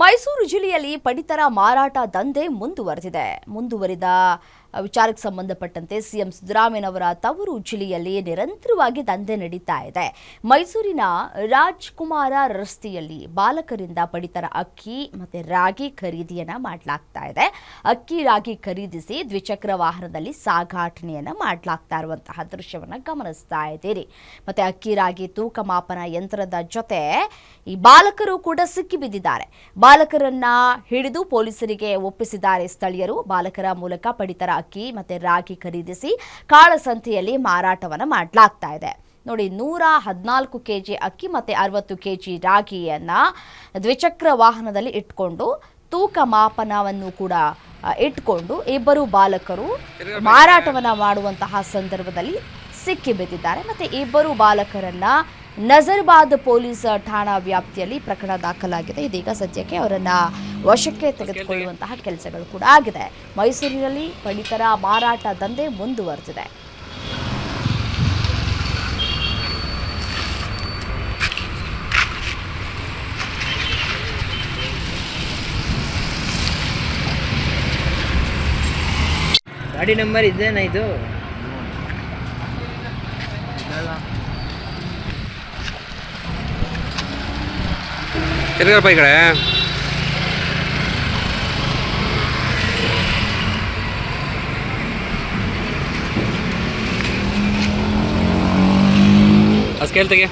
ಮೈಸೂರು ಜಿಲ್ಲೆಯಲ್ಲಿ ಪಡಿತರ ಮಾರಾಟ ದಂಧೆ ಮುಂದುವರೆದಿದೆ. ಮುಂದುವರಿದ ವಿಚಾರಕ್ಕೆ ಸಂಬಂಧಪಟ್ಟಂತೆ ಸಿಎಂ ಸಿದ್ದರಾಮಯ್ಯನವರ ತವರು ಜಿಲ್ಲೆಯಲ್ಲಿ ನಿರಂತರವಾಗಿ ದಂಧೆ ನಡೀತಾ ಇದೆ. ಮೈಸೂರಿನ ರಾಜ್ಕುಮಾರ ರಸ್ತೆಯಲ್ಲಿ ಬಾಲಕರಿಂದ ಪಡಿತರ ಅಕ್ಕಿ ಮತ್ತೆ ರಾಗಿ ಖರೀದಿಯನ್ನ ಮಾಡಲಾಗ್ತಾ ಇದೆ. ಅಕ್ಕಿ, ರಾಗಿ ಖರೀದಿಸಿ ದ್ವಿಚಕ್ರ ವಾಹನದಲ್ಲಿ ಸಾಗಾಟನೆಯನ್ನ ಮಾಡಲಾಗ್ತಾ ಇರುವಂತಹ ದೃಶ್ಯವನ್ನು ಗಮನಿಸ್ತಾ ಇದ್ದೀರಿ. ಮತ್ತೆ ಅಕ್ಕಿ, ರಾಗಿ ತೂಕ ಮಾಪನ ಯಂತ್ರದ ಜೊತೆ ಈ ಬಾಲಕರು ಕೂಡ ಸಿಕ್ಕಿಬಿದ್ದಿದ್ದಾರೆ ಬಾಲಕರನ್ನ ಹಿಡಿದು ಪೊಲೀಸರಿಗೆ ಒಪ್ಪಿಸಿದ್ದಾರೆ ಸ್ಥಳೀಯರು. ಬಾಲಕರ ಮೂಲಕ ಪಡಿತರ ಅಕ್ಕಿ ಮತ್ತೆ ರಾಗಿ ಖರೀದಿಸಿ ಕಾಳಸಂತೆಯಲ್ಲಿ ಮಾರಾಟವನ್ನ ಮಾಡಲಾಗ್ತಾ ಇದೆ. ನೋಡಿ, ನೂರ ಹದಿನಾಲ್ಕು ಕೆಜಿ ಅಕ್ಕಿ ಮತ್ತೆ ಅರವತ್ತು ಕೆಜಿ ರಾಗಿಯನ್ನ ದ್ವಿಚಕ್ರ ವಾಹನದಲ್ಲಿ ಇಟ್ಕೊಂಡು ತೂಕ ಮಾಪನವನ್ನು ಕೂಡ ಇಟ್ಕೊಂಡು ಇಬ್ಬರು ಬಾಲಕರು ಮಾರಾಟವನ್ನ ಮಾಡುವಂತಹ ಸಂದರ್ಭದಲ್ಲಿ ಸಿಕ್ಕಿ ಬಿದ್ದಿದ್ದಾರೆ ಮತ್ತೆ ಇಬ್ಬರು ಬಾಲಕರನ್ನ ನಜರ್ಬಾದ್ ಪೊಲೀಸ್ ಠಾಣಾ ವ್ಯಾಪ್ತಿಯಲ್ಲಿ ಪ್ರಕರಣ ದಾಖಲಾಗಿದೆ. ಇದೀಗ ಸದ್ಯಕ್ಕೆ ಅವರನ್ನ ವಶಕ್ಕೆ ತೆಗೆದುಕೊಳ್ಳುವಂತಹ ಕೆಲಸಗಳು ಕೂಡ ಆಗಿದೆ. ಮೈಸೂರಿನಲ್ಲಿ ಪಡಿತರ ಮಾರಾಟ ದಂಧೆ ಮುಂದುವರೆದಿದೆ. ಗಾಡಿ ನಂಬರ್ ಇದೇನಾ ಇದು? ತಿರ್ಗಾರಪ್ಪ ಈ ಕಡೆ ಆ ಸ್ಕೇಲ್ ತೆಗೆ